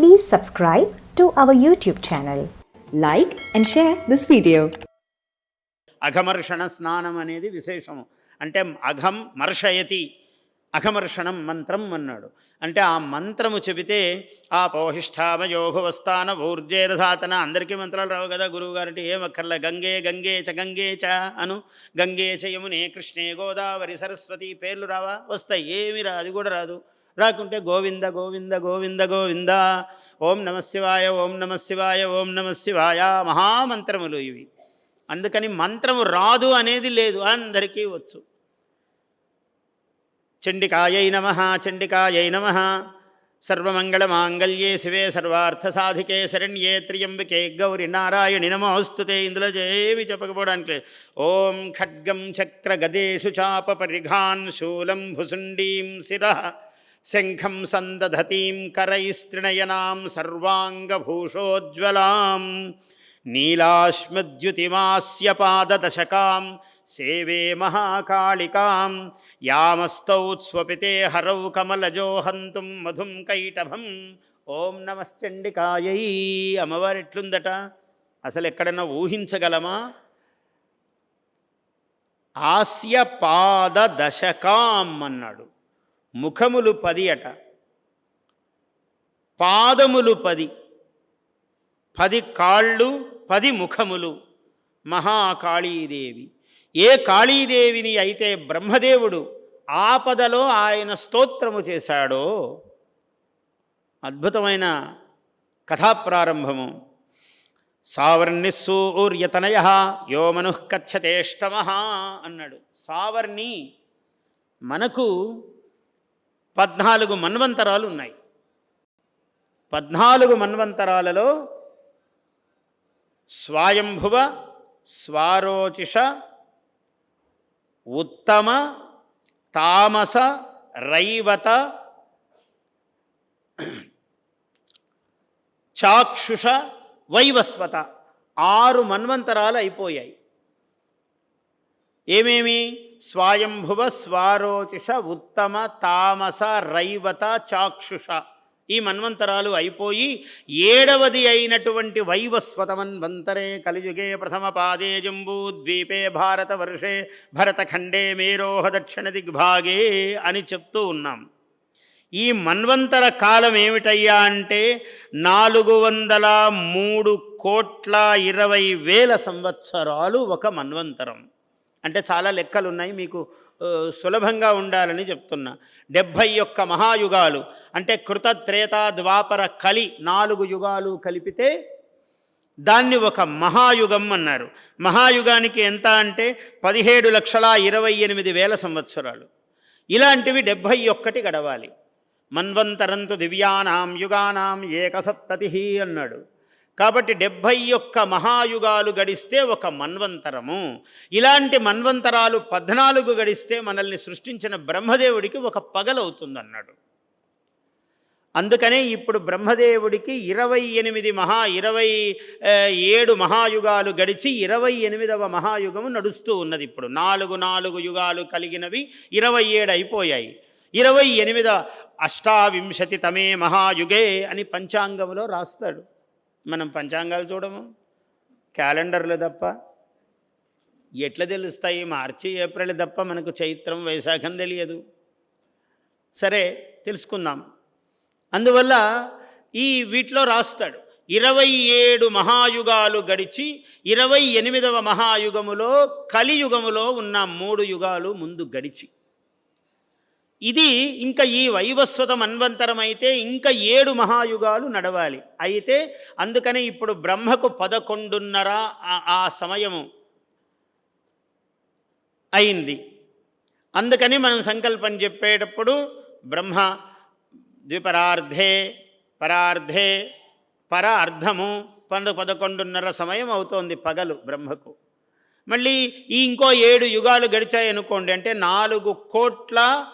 Please subscribe to our YouTube channel. Like and share this video. అఘమర్షణ స్నానం అనేది విశేషము. అంటే అఘం మర్షయతి అఘమర్షణం మంత్రం అన్నాడు. అంటే ఆ మంత్రము చెబితే ఆ పౌహిష్టామయోభవస్థాన ఊర్జేరధాతన అందరికీ మంత్రాలు రావు కదా గురువు అంటే ఏమక్కర్లే గంగే గంగే చ గంగే చ అను. గంగే చ యమునే కృష్ణే గోదావరి సరస్వతి పేర్లు రావా? వస్తాయి. ఏమి రా అది కూడా రాదు. రాకుంటే గోవింద గోవింద గోవింద గోవింద. ఓం నమ శివాయ ఓం నమ శివాయ ఓం నమ శివాయ. మహామంత్రములు ఇవి. అందుకని మంత్రము రాదు అనేది లేదు. అందరికీ వచ్చు. చండికాయై నమ చండికాయై నమ. సర్వమంగళమాంగళ్యే శివే సర్వార్థసాధికే శరణ్యే త్రియంబికే గౌరి నారాయణి. నమోస్తుతే ఇందులో ఏమి చెప్పకపోవడానికి లేదు. ఓం ఖడ్గం చక్ర గదేషు చాప పరిఘాన్ శూలం భుసుండీం శిర. శంఖం సందధతీం కరైస్త్రిణయనాం సర్వాంగభూషోజ్వలాం. నీలాశ్మద్యుతిమాస్య పాదదశకాం సేవే మహాకాళికాం. యామస్తౌత్స్వపితే హరౌ కమలజో హంతుం మధుం కైటభం. ఓం నమశ్చండికాయై అమ్మవారు ఎట్లుందట అసలు ఎక్కడన్నా ఊహించగలమా? ఆస్య పాద దశకాం అన్నాడు. ముఖములు పది అట. పాదములు పది. పది కాళ్ళు పది ముఖములు. మహాకాళీదేవి. ఏ కాళీదేవిని అయితే బ్రహ్మదేవుడు ఆపదలో ఆయన స్తోత్రము చేశాడో అద్భుతమైన కథాప్రారంభము. సావర్ణి సూర్యతనయ యో మనుః కథ్యతేష్టమ అన్నాడు. సావర్ణి మనకు పద్నాలుగు మన్వంతరాలు ఉన్నాయి. పద్నాలుగు మన్వంతరాలలో స్వాయంభువ స్వారోచిష ఉత్తమ తామస రైవత చాక్షుష వైవస్వత ఆరు మన్వంతరాలు అయిపోయాయి. ఏమేమి? స్వాయంభువ స్వారోచిష ఉత్తమ తామస రైవత చాక్షుష. ఈ మన్వంతరాలు అయిపోయి ఏడవది అయినటువంటి వైవస్వతమన్వంతరే కలియుగే ప్రథమ పాదే జంబూద్వీపే భారతవర్షే భరతఖండే మేరోహ దక్షిణ దిగ్భాగే అని చెప్తూ ఉన్నాం. ఈ మన్వంతర కాలం ఏమిటయ్యా అంటే నాలుగు వందల మూడు కోట్ల ఇరవై వేల సంవత్సరాలు ఒక మన్వంతరం. అంటే చాలా లెక్కలు ఉన్నాయి మీకు సులభంగా ఉండాలని చెప్తున్నా. డెబ్భై ఒక్క మహాయుగాలు అంటే కృత త్రేత ద్వాపర కలి నాలుగు యుగాలు కలిపితే దాన్ని ఒక మహాయుగం అన్నారు. మహాయుగానికి ఎంత అంటే పదిహేడు లక్షల ఇరవై ఎనిమిది వేల సంవత్సరాలు. ఇలాంటివి డెబ్భై ఒక్కటి గడవాలి. మన్వంతరంతు దివ్యానాం యుగానాం ఏకసప్తతి అన్నాడు. కాబట్టి డెబ్భై ఒక్క మహాయుగాలు గడిస్తే ఒక మన్వంతరము. ఇలాంటి మన్వంతరాలు పద్నాలుగు గడిస్తే మనల్ని సృష్టించిన బ్రహ్మదేవుడికి ఒక పగలవుతుందన్నాడు. అందుకనే ఇప్పుడు బ్రహ్మదేవుడికి ఇరవై ఎనిమిది మహా ఇరవై ఏడు మహాయుగాలు గడిచి ఇరవై ఎనిమిదవ మహాయుగము నడుస్తూ ఉన్నది ఇప్పుడు. నాలుగు నాలుగు యుగాలు కలిగినవి ఇరవై ఏడు అయిపోయాయి. ఇరవై ఎనిమిద అష్టావింశతి తమే మహాయుగే అని పంచాంగంలో రాస్తాడు. మనం పంచాంగాలు చూడము క్యాలెండర్లు తప్ప ఎట్లా తెలుస్తాయి? మార్చి ఏప్రిల్ తప్ప మనకు చైత్రం వైశాఖం తెలియదు. సరే తెలుసుకుందాం. అందువల్ల ఈ వీటిలో రాస్తాడు ఇరవై ఏడు మహాయుగాలు గడిచి ఇరవై ఎనిమిదవ మహాయుగములో కలియుగములో ఉన్న మూడు యుగాలు ముందు గడిచి. ఇది ఇంకా ఈ వైవస్వతం అన్వంతరం అయితే ఇంకా ఏడు మహాయుగాలు నడవాలి. అయితే అందుకనే ఇప్పుడు బ్రహ్మకు పదకొండున్నర ఆ- సమయము అయింది. అందుకని మనం సంకల్పం చెప్పేటప్పుడు బ్రహ్మ ద్విపరార్ధే పరార్ధే పర అర్ధము పంద పదకొండున్నర సమయం అవుతోంది పగలు బ్రహ్మకు. మళ్ళీ ఈ ఇంకో ఏడు యుగాలు గడిచాయి అనుకోండి అంటే నాలుగు కోట్ల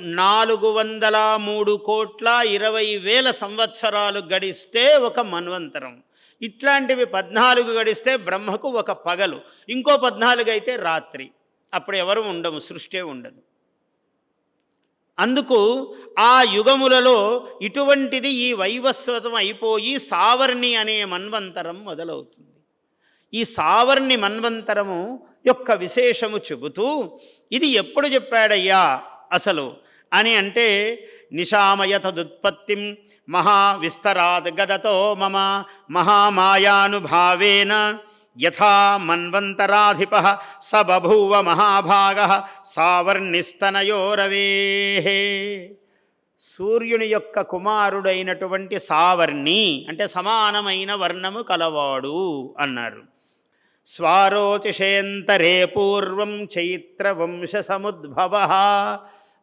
నాలుగు వందల మూడు కోట్ల ఇరవై వేల సంవత్సరాలు గడిస్తే ఒక మన్వంతరం. ఇట్లాంటివి పద్నాలుగు గడిస్తే బ్రహ్మకు ఒక పగలు. ఇంకో పద్నాలుగు అయితే రాత్రి. అప్పుడు ఎవరు ఉండము సృష్టి ఉండదు. అందుకు ఆ యుగములలో ఇటువంటిది ఈ వైవస్వతం అయిపోయి సావర్ణి అనే మన్వంతరం మొదలవుతుంది. ఈ సావర్ణి మన్వంతరము యొక్క విశేషము చెబుతూ ఇది ఎప్పుడు చెప్పాడయ్యా? అసలు అని అంటే నిశామయతదుత్పత్తిం మహావిస్తరాద్ గదతో మమ మహామాయానుభావేన యథా మన్వంతరాధిప స బభూవ మహాభాగ సావర్ణిస్తనయోరవే. సూర్యుని యొక్క కుమారుడైనటువంటి సావర్ణి అంటే సమానమైన వర్ణము కలవాడు అన్నారు. స్వారోచిషేంతరే పూర్వం చైత్ర వంశ సముద్భవ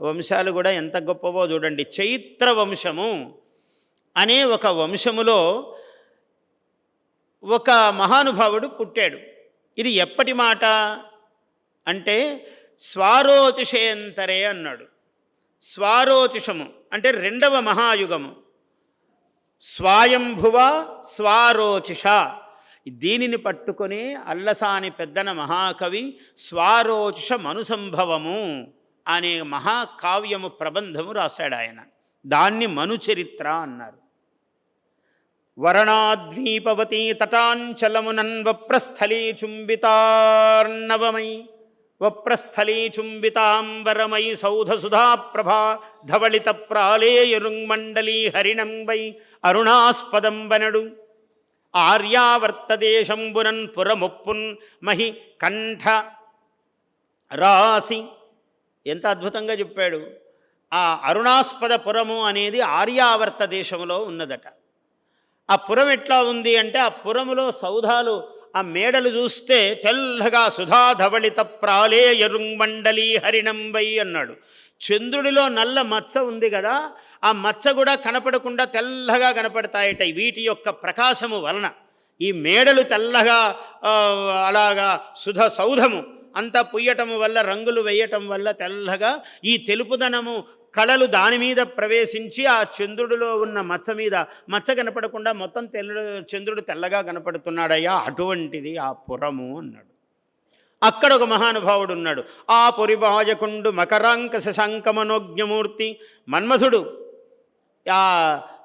వంశాలు కూడా ఎంత గొప్పవో చూడండి. చైత్ర వంశము అనే ఒక వంశములో ఒక మహానుభావుడు పుట్టాడు. ఇది ఎప్పటి మాట? అంటే స్వారోచిషేంతరే అన్నాడు. స్వారోచిషము అంటే రెండవ మహాయుగము. స్వాయంభువ స్వారోచిష దీనిని పట్టుకొని అల్లసాని పెద్దన మహాకవి స్వారోచిష మనుసంభవము అనే మహాకావ్యము ప్రబంధము రాశాడు ఆయన. దాన్ని మనుచరిత్ర అన్నారు. వరణాద్వీపవతీ తటాంచలమునన్ వప్రస్థలీ చుంబితార్ణవమై వప్రస్థలీ చుంబితాంబరమై సౌధసుధాప్రభా ధవళిత ప్రాళేయరుంగ్మండలీ హరిణం వై అరుణాస్పదంబనడు. ఆర్యావర్తదేశంబునన్ పురముప్పున్ మహి కంఠ రాసి ఎంత అద్భుతంగా చెప్పాడు. ఆ అరుణాస్పద పురము అనేది ఆర్యావర్త దేశంలో ఉన్నదట. ఆ పురం ఎట్లా ఉంది అంటే ఆ పురములో సౌధాలు ఆ మేడలు చూస్తే తెల్లగా సుధాధవళిత ప్రాళే ఎరుంమండలి హరిణంబై అన్నాడు. చంద్రుడిలో నల్ల మచ్చ ఉంది కదా ఆ మచ్చ కూడా కనపడకుండా తెల్లగా కనపడతాయట వీటి యొక్క ప్రకాశము వలన. ఈ మేడలు తెల్లగా అలాగా సుధ సౌధము అంతా పుయ్యటము వల్ల రంగులు వేయటం వల్ల తెల్లగా ఈ తెలుపుదనము కళలు దాని మీద ప్రవేశించి ఆ చంద్రుడిలో ఉన్న మచ్చ మీద మచ్చ కనపడకుండా మొత్తం తెల్ల చంద్రుడు తెల్లగా కనపడుతున్నాడయ్యా అటువంటిది ఆ పురము అన్నాడు. అక్కడ ఒక మహానుభావుడు ఉన్నాడు. ఆ పురిభాజకుండు మకరాంక శశాంకమనోజ్ఞమూర్తి మన్మథుడు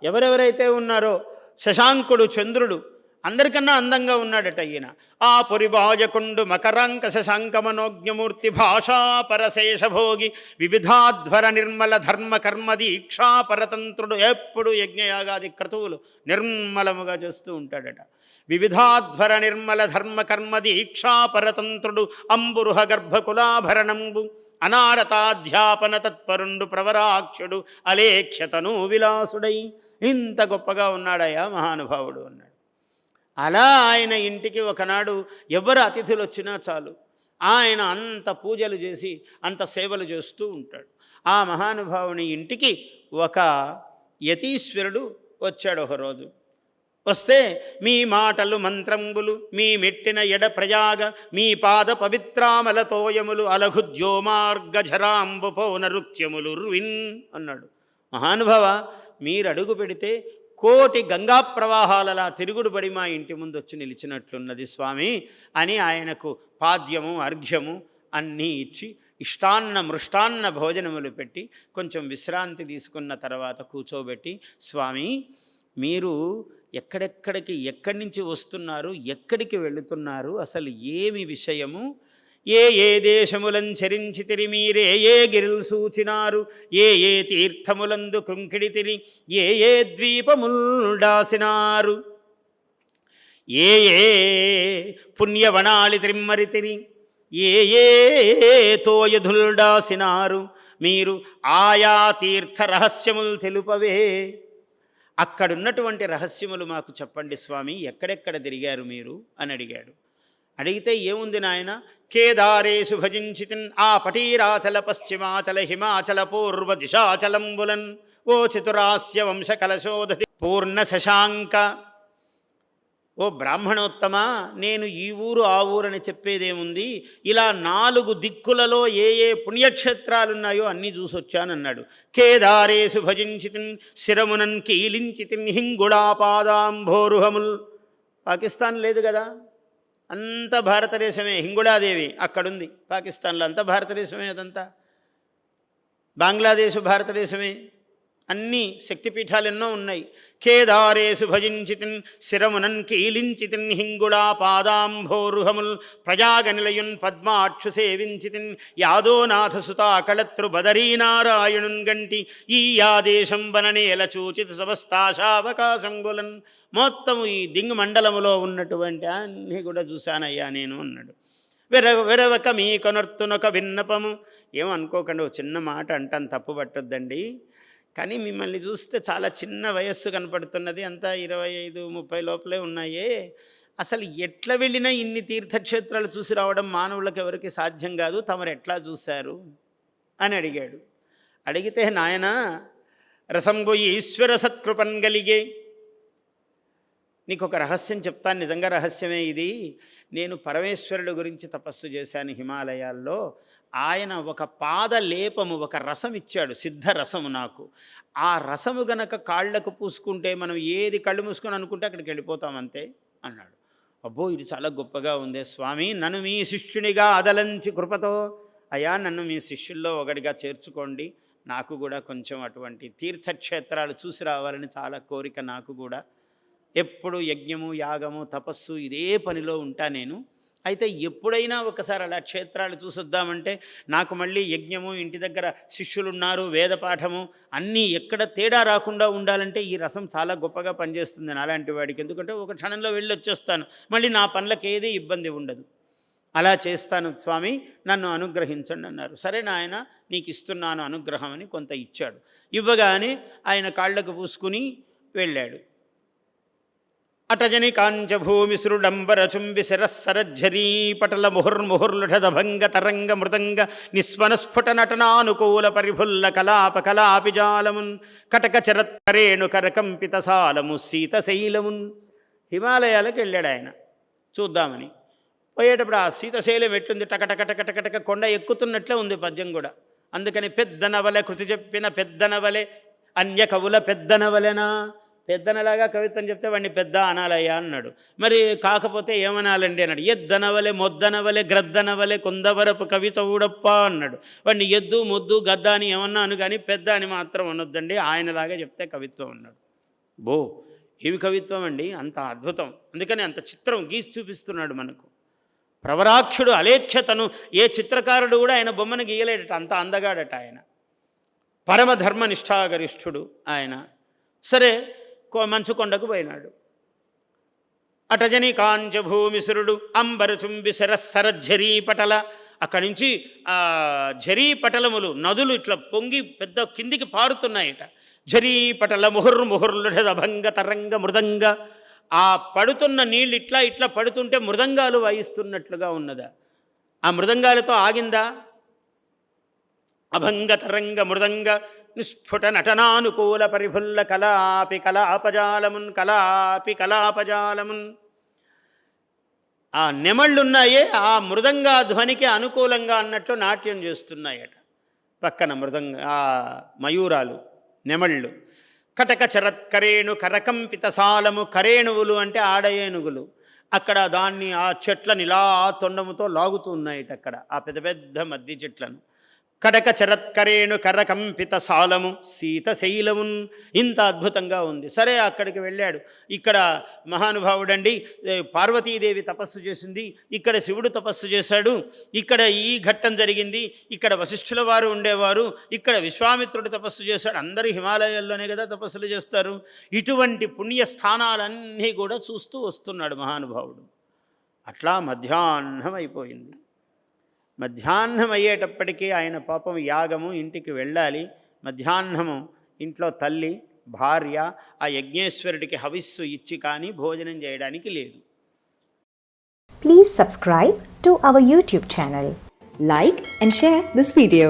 ఎవరెవరైతే ఉన్నారో శశాంకుడు చంద్రుడు అందరికన్నా అందంగా ఉన్నాడట ఈయన. ఆ పురిభాజకుండు మకరాంక శశాంకమనోజ్ఞమూర్తి భాషా పరశేషభోగి వివిధాధ్వర నిర్మల ధర్మ కర్మ దీక్షా పరతంత్రుడు ఎప్పుడు యజ్ఞయాగాది క్రతువులు నిర్మలముగా చేస్తూ ఉంటాడట. వివిధాధ్వర నిర్మల ధర్మ కర్మ దీక్షా పరతంత్రుడు అంబురుహ గర్భకులాభరణంబు అనారతాధ్యాపన తత్పరుండు ప్రవరాక్షుడు అలేఖ్యతను విలాసుడై ఇంత గొప్పగా ఉన్నాడయ్యా మహానుభావుడు అన్నాడు. అలా ఆయన ఇంటికి ఒకనాడు ఎవరు అతిథులు వచ్చినా చాలు. ఆయన అంత పూజలు చేసి అంత సేవలు చేస్తూ ఉంటాడు. ఆ మహానుభావుని ఇంటికి ఒక యతీశ్వరుడు వచ్చాడు ఒకరోజు. వస్తే మీ మాటలు మంత్రంబులు మీ మెట్టిన ఎడ ప్రయాగ మీ పాద పవిత్రామల తోయములు అలఘుద్యోమార్గజరాంబు పౌనరుత్యములు రువిన్ అన్నాడు. మహానుభవ మీరు అడుగు పెడితే కోటి గంగా ప్రవాహాలలా తిరుగుడుబడి మా ఇంటి ముందు వచ్చి నిలిచినట్లున్నది స్వామి అని ఆయనకు పాద్యము అర్ఘ్యము అన్నీ ఇచ్చి ఇష్టాన్న మృష్టాన్న భోజనములు పెట్టి కొంచెం విశ్రాంతి తీసుకున్న తర్వాత కూర్చోబెట్టి స్వామి మీరు ఎక్కడెక్కడికి ఎక్కడి నుంచి వస్తున్నారు ఎక్కడికి వెళుతున్నారు అసలు ఏమి విషయము? ఏ ఏ దేశములను చరించితిరి మీరే ఏ గిరిలు సూచినారు ఏ ఏ తీర్థములందు కృంకిడితిరి ఏ ఏ ద్వీపముల్డాసినారు ఏ ఏ పుణ్యవనాలి త్రిమ్మరితిరి ఏ ఏ తోయధుల్డాసినారు మీరు ఆయా తీర్థ రహస్యములు తెలుపవే. అక్కడున్నటువంటి రహస్యములు మాకు చెప్పండి స్వామి ఎక్కడెక్కడ తిరిగారు మీరు? అని అడిగాడు. అడిగితే ఏముంది నాయన? కేదారేషు భజించితిన్ ఆ పటీరాచల పశ్చిమాచల హిమాచల పూర్వ దిశాచలంబులన్ ఓ చతురాస్య వంశ కలశోధతి పూర్ణ శశాంక ఓ బ్రాహ్మణోత్తమ నేను ఈ ఊరు ఆ ఊరని చెప్పేదేముంది? ఇలా నాలుగు దిక్కులలో ఏ ఏ పుణ్యక్షేత్రాలున్నాయో అన్నీ చూసొచ్చానన్నాడు. కేదారేసు భజించితిన్ శిరమునన్ కీలించితిన్ హింగుళాపాదాంభోరుహముల్. పాకిస్తాన్ లేదు కదా? అంత భారతదేశమే హింగుళాదేవి అక్కడుంది. పాకిస్తాన్లో అంత భారతదేశమే అదంతా. బంగ్లాదేశ్ భారతదేశమే. అన్ని శక్తిపీఠాలు ఎన్నో ఉన్నాయి. కేదారేసు భజించితిన్ శిరమునన్ కీలించితిన్ హింగుళా పాదాంభోరుహముల్ ప్రజాగనిలయున్ పద్మాక్షు సేవించితిన్ యాదోనాథ సుతా బదరీనారాయణున్ గంటి ఈ యాదేశం వననేల చూచిత సమస్తాశావకాశంగులన్. మొత్తము ఈ దింగ్ మండలములో ఉన్నటువంటి అన్నీ కూడా చూశానయ్యా నేను అన్నాడు. వెర వెరవక మీ కొనర్తునొక విన్నపము. ఏమనుకోకండి ఒక చిన్న మాట అంటాను తప్పు పట్టొద్దండి. కానీ మిమ్మల్ని చూస్తే చాలా చిన్న వయస్సు కనపడుతున్నది. అంతా ఇరవై ఐదు ముప్పై లోపలే ఉన్నాయే. అసలు ఎట్లా వెళ్ళినా ఇన్ని తీర్థక్షేత్రాలు చూసి రావడం మానవులకు ఎవరికి సాధ్యం కాదు. తమరు ఎట్లా చూశారు? అని అడిగాడు. అడిగితే నాయన రసంబు ఈశ్వర సత్కృపన్ గలిగే. నీకు ఒక రహస్యం చెప్తాను. నిజంగా రహస్యమే ఇది. నేను పరమేశ్వరుడు గురించి తపస్సు చేశాను హిమాలయాల్లో. ఆయన ఒక పాద లేపము ఒక రసం ఇచ్చాడు సిద్ధ రసము నాకు. ఆ రసము గనక కాళ్ళకు పూసుకుంటే మనం ఏది కళ్ళు మూసుకొని అనుకుంటే అక్కడికి వెళ్ళిపోతాం అంతే అన్నాడు. అబ్బో ఇది చాలా గొప్పగా ఉంది స్వామి నన్ను మీ శిష్యునిగా అదలంచి కృపతో అయ్యా నన్ను మీ శిష్యుల్లో ఒకటిగా చేర్చుకోండి. నాకు కూడా కొంచెం అటువంటి తీర్థక్షేత్రాలు చూసి రావాలని చాలా కోరిక నాకు కూడా. ఎప్పుడు యజ్ఞము యాగము తపస్సు ఇదే పనిలో ఉంటా నేను. అయితే ఎప్పుడైనా ఒకసారి అలా క్షేత్రాలు చూసొద్దామంటే నాకు మళ్ళీ యజ్ఞము ఇంటి దగ్గర శిష్యులు ఉన్నారు వేద పాఠము అన్నీ ఎక్కడ తేడా రాకుండా ఉండాలంటే ఈ రసం చాలా గొప్పగా పనిచేస్తుంది అలాంటి వాడికి. ఎందుకంటే ఒక క్షణంలో వెళ్ళి వచ్చేస్తాను మళ్ళీ నా పనులకు ఏది ఇబ్బంది ఉండదు. అలా చేస్తాను స్వామి నన్ను అనుగ్రహించండి అన్నారు. సరే నాయన నీకు ఇస్తున్నాను అనుగ్రహం అని కొంత ఇచ్చాడు. ఇవ్వగానే ఆయన కాళ్ళకు పూసుకుని వెళ్ళాడు. అటజని కాంచభూమిసురుడంబర చుంబి శిరస్సరజ్జరీ పటల ముహుర్ముహుర్లుఢదభంగ తరంగ మృదంగ నిస్వనస్ఫుట నటనానుకూల పరిఫుల్ల కలాప కలాపిజాలమున్ కటక చరత్కరేణు కరకంపిత సాలము శీతశైలమున్ హిమాలయాలకు వెళ్ళాడు ఆయన. చూద్దామని. పోయేటప్పుడు ఆ శీతశైలం ఎట్లుంది? టకటకటకటకటక కొండ ఎక్కుతున్నట్లే ఉంది పద్యం కూడా. అందుకని పెద్దనవలె కృతి చెప్పిన పెద్దనవలె అన్య కవుల పెద్దనవలెనా పెద్దనలాగా కవిత్వం చెప్తే వాడిని పెద్ద అనాలయ్యా అన్నాడు. మరి కాకపోతే ఏమనాలండి అన్నాడు. ఎద్దనవలే మొద్దనవలే గ్రద్దనవలే కుందవరపు కవి చౌడప్ప అన్నాడు. వాడిని ఎద్దు మొద్దు గద్ద అని ఏమన్నాను కానీ పెద్ద అని మాత్రం అనొద్దండి. ఆయనలాగా చెప్తే కవిత్వం అన్నాడు. బో ఏమి కవిత్వం అండి? అంత అద్భుతం. అందుకని అంత చిత్రం గీసి చూపిస్తున్నాడు మనకు. ప్రవరాక్షుడు అలేఖ్యతను ఏ చిత్రకారుడు కూడా ఆయన బొమ్మను గీయలేడట. అంత అందగాడట ఆయన. పరమధర్మ నిష్ఠాగరిష్ఠుడు ఆయన. సరే మంచుకొండకు మంచు కొండకు పోయినాడు. అటజని కాంచభూమిసురుడు అంబరచుంబి శరస్సర ఝరీ అక్కడి నుంచి ఆ పటలములు నదులు ఇట్లా పొంగి పెద్ద కిందికి పారుతున్నాయట. ఝరీ పటల ముహుర్ ముహుర్లు భంగ తరంగ మృదంగ ఆ పడుతున్న నీళ్ళు ఇట్లా ఇట్లా పడుతుంటే మృదంగాలు వాయిస్తున్నట్లుగా ఉన్నదా. ఆ మృదంగాలతో ఆగిందా? అభంగ తరంగ మృదంగ నిస్ఫుట నటనానుకూల పరిఫుల్ల కలాపి కలాపజాలమున్ కలాపి కలాపజాలమున్ ఆ నెమళ్ళున్నాయే ఆ మృదంగా ధ్వనికి అనుకూలంగా అన్నట్లు నాట్యం చేస్తున్నాయట. పక్కన మృదంగ ఆ మయూరాలు నెమళ్ళు. కటక చరత్కరేణు కరకంపిత సాలము కరేణువులు అంటే ఆడయేనుగులు. అక్కడ దాన్ని ఆ చెట్లను ఇలా తొండముతో లాగుతూ ఉన్నాయట అక్కడ ఆ పెద్ద పెద్ద మద్ది చెట్లను. కడక చరత్కరేణు కర్రకంపిత సాలము శీతశైలమున్ ఇంత అద్భుతంగా ఉంది. సరే అక్కడికి వెళ్ళాడు. ఇక్కడ మహానుభావుడండి పార్వతీదేవి తపస్సు చేసింది. ఇక్కడ శివుడు తపస్సు చేశాడు. ఇక్కడ ఈ ఘట్టం జరిగింది. ఇక్కడ వశిష్ఠుల వారు ఉండేవారు. ఇక్కడ విశ్వామిత్రుడు తపస్సు చేశాడు. అందరూ హిమాలయాల్లోనే కదా తపస్సులు చేస్తారు. ఇటువంటి పుణ్యస్థానాలన్నీ కూడా చూస్తూ వస్తున్నాడు మహానుభావుడు. అట్లా మధ్యాహ్నం అయిపోయింది. మధ్యాహ్నం అయ్యేటప్పటికీ ఆయన పాపం యాగము ఇంటికి వెళ్ళాలి. మధ్యాహ్నము ఇంట్లో తల్లి భార్య ఆ యజ్ఞేశ్వరుడికి హవిస్సు ఇచ్చి కానీ భోజనం చేయడానికి లేదు. Please subscribe to our YouTube channel like and share this video